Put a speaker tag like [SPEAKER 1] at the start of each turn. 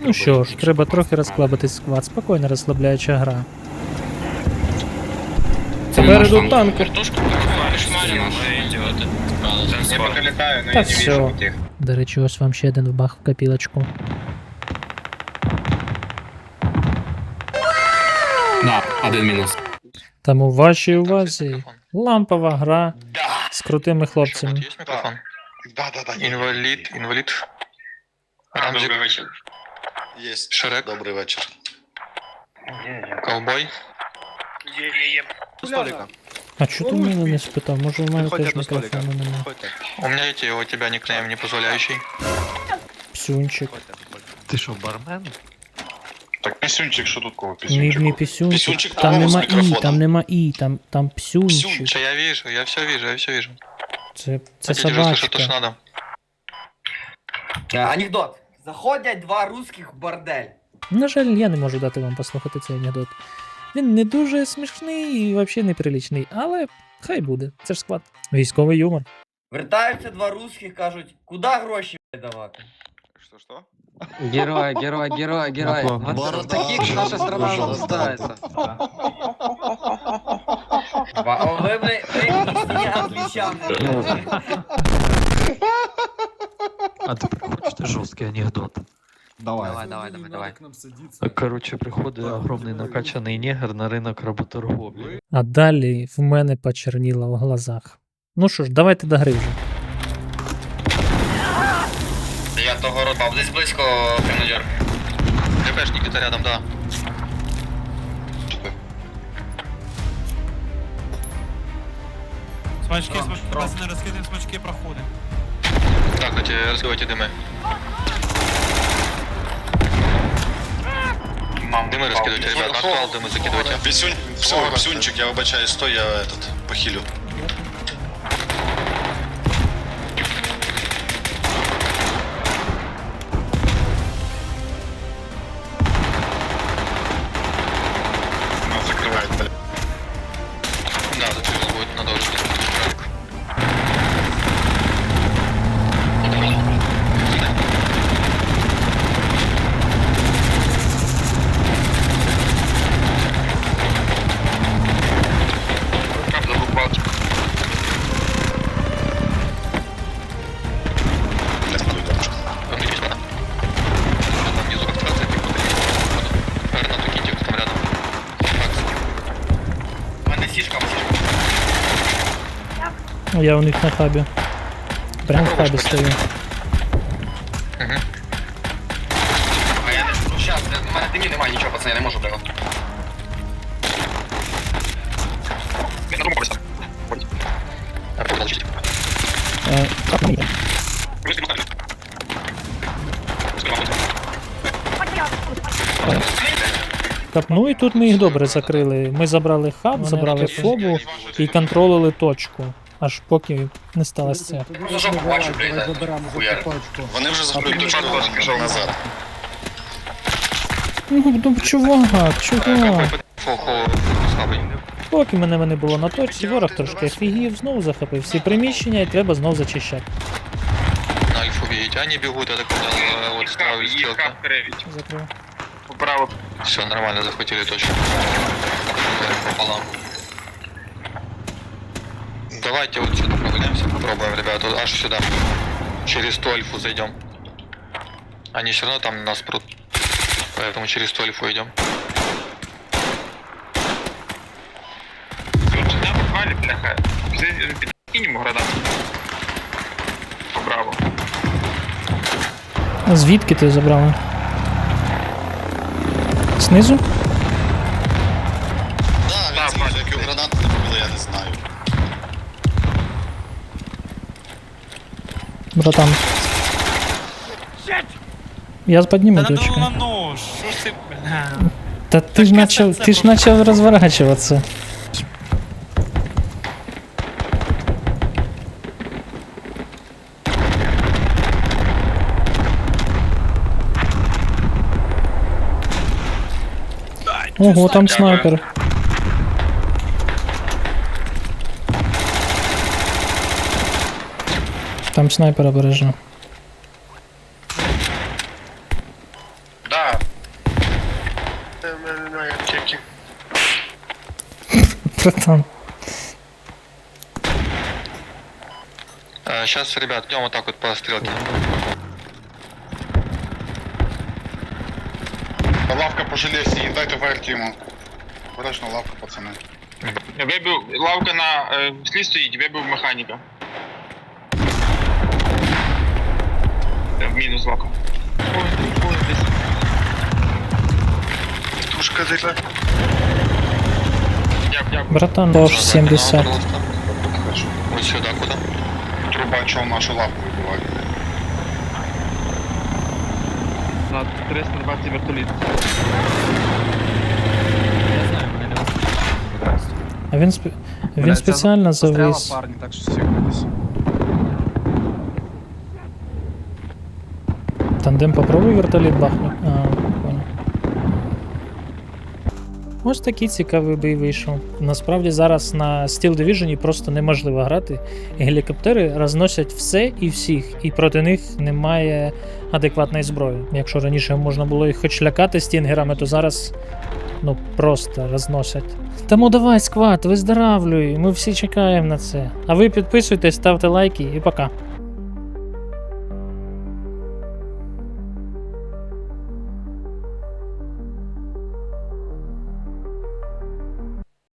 [SPEAKER 1] Ну що ж, треба трохи розклабитись склад, спокійно розслабляюча гра. Попереду танк.
[SPEAKER 2] Картошку шмалим уже идет.
[SPEAKER 3] Я пока летаю, но
[SPEAKER 1] Да
[SPEAKER 3] я не вижу
[SPEAKER 1] всё.
[SPEAKER 3] этих.
[SPEAKER 1] До речі, ось вам ще один бах в копілочку.
[SPEAKER 4] Да, один мінус.
[SPEAKER 1] Там у вашій увазі лампова гра з крутими хлопцями.
[SPEAKER 5] Вот есть микрофон?
[SPEAKER 6] Да, да, да.
[SPEAKER 5] Инвалид, инвалид.
[SPEAKER 3] А,
[SPEAKER 5] Рамзик,
[SPEAKER 3] добрый вечер.
[SPEAKER 6] Есть.
[SPEAKER 5] Шрек.
[SPEAKER 6] Добрий вечір.
[SPEAKER 5] ковбой.
[SPEAKER 1] А чого ти в мене не спитав? Може у мене
[SPEAKER 7] Приходять
[SPEAKER 1] теж
[SPEAKER 7] до столика.
[SPEAKER 1] мікрофону нема.
[SPEAKER 7] Приходьте,
[SPEAKER 5] У меня эти, у тебя никнейм не позволяющий.
[SPEAKER 1] Псюнчик.
[SPEAKER 7] приходьте, приходьте.
[SPEAKER 8] Ти що, бармен?
[SPEAKER 6] Так, пісюнчик, що тут кого
[SPEAKER 1] Мій,
[SPEAKER 6] пісюнчик?
[SPEAKER 1] мій пісюнчик.
[SPEAKER 6] Пісюнчик
[SPEAKER 1] Там
[SPEAKER 6] того з
[SPEAKER 1] нема і,
[SPEAKER 6] мікрофоном.
[SPEAKER 1] там нема і, там, там псюнчик.
[SPEAKER 6] Псюнчик.
[SPEAKER 5] Я вижу, я все вижу, я все вижу.
[SPEAKER 1] Це, це
[SPEAKER 5] Хотите же слышать то, что
[SPEAKER 1] собачка.
[SPEAKER 5] надо.
[SPEAKER 9] Е, Анекдот. Заходять два русських в бордель.
[SPEAKER 1] На жаль, я не можу дати вам послухати цей анекдот. Він не дуже смішний і взагалі неприлічний, але хай буде. Це ж склад. Військовий юмор.
[SPEAKER 9] Вертаються два русських, кажуть, куди гроші давати?
[SPEAKER 7] Что, что?
[SPEAKER 8] Герой, герой, герой, герой. Вот в таких наша страна нуждается.
[SPEAKER 9] Два- О, ви, ви, ви істинні англічани.
[SPEAKER 8] А жесткий анекдот?
[SPEAKER 7] Давай.
[SPEAKER 8] Давай, давай, давай, давай. Короче, приходит огромный накачанный негр на рынок работорговли.
[SPEAKER 1] А далі в мене почерніло в глазах. Ну що ж, давайте до гри вже.
[SPEAKER 3] Я того рода, десь близько командир.
[SPEAKER 5] ГПшник где-то рядом, да.
[SPEAKER 2] Смачки, смачки, не розкидаємо смачки, проходимо.
[SPEAKER 5] Так, эти, разгревайте дымы. Дымы раскидывайте, ребят, на ствол дымы закидывайте.
[SPEAKER 6] Пісюнь, все, пісюнчик, я вибачаю, стой, я этот, похилю.
[SPEAKER 1] Я у них на хабі. Прям в хабі стою.
[SPEAKER 5] Мгм.
[SPEAKER 3] А я не ну, щас, у мене димі немає нічого, пацани, я не можу блядь. Він на.
[SPEAKER 5] А.
[SPEAKER 1] Е,
[SPEAKER 3] Плюс ти можеш.
[SPEAKER 1] Капну і тут ми їх добре закрили. Ми забрали хаб, забрали фобу і контролили точку. Аж поки не сталося це.
[SPEAKER 3] Ну, жопу бачу, блядь.
[SPEAKER 6] Вони вже закрили точку назад.
[SPEAKER 1] Ну, ну чувак, чувак. Поки мене не було на точці, ворог трошки офігів, знову захопив всі приміщення і треба знову зачищати.
[SPEAKER 5] На альфу видите, они бегут, я так понял, вот справа стрелка.
[SPEAKER 1] Закрив.
[SPEAKER 3] Поправо.
[SPEAKER 5] Все, нормально, захватили точку. Пополам. Давайте вот сюда прогуляемся, попробуем, ребята, аж сюда. Через ту альфу зайдем. Они все равно там нас прут. Поэтому через ту альфу идем.
[SPEAKER 3] Лучше там попали, бляха. Підкинемо гранату. Поправо.
[SPEAKER 1] А звідки ти забрав? Знизу?
[SPEAKER 6] Да, він з'їжджав, яку гранату не було, я не знаю.
[SPEAKER 1] братан. Я
[SPEAKER 2] подниму
[SPEAKER 1] да
[SPEAKER 2] ключ. На нож. Ты.
[SPEAKER 1] Да ты ж
[SPEAKER 2] начал,
[SPEAKER 1] ты ж начал разворачиваться. Ого, там снайпер. Там снайпер обережно. Братан.
[SPEAKER 5] Сейчас, ребят, идем вот так вот по стрелке.
[SPEAKER 6] Лавка по железі, і дайте вверх йому. Обережно лавка, пацани.
[SPEAKER 7] Вибив лавка на е, слід стоїть, вибив механіка. Мінус лавка.
[SPEAKER 6] Тушка зайшла.
[SPEAKER 1] Братан, дощ 70.
[SPEAKER 5] Вот сюда куда?
[SPEAKER 6] Трубачов нашу лавку вибиває.
[SPEAKER 7] На 320 вертоліт.
[SPEAKER 1] А він, спе- він спеціально завис.
[SPEAKER 2] парні, так що сьогодні.
[SPEAKER 1] Тандем попробуй вертоліт бахнуть. Ось такий цікавий бій вийшов. Насправді зараз на Steel Division просто неможливо грати. Гелікоптери розносять все і всіх, і проти них немає адекватної зброї. Якщо раніше можна було їх хоч лякати стінгерами, то зараз ну просто розносять. Тому давай, сквад, виздоравлюй, ми всі чекаємо на це. А ви підписуйтесь, ставте лайки і пока.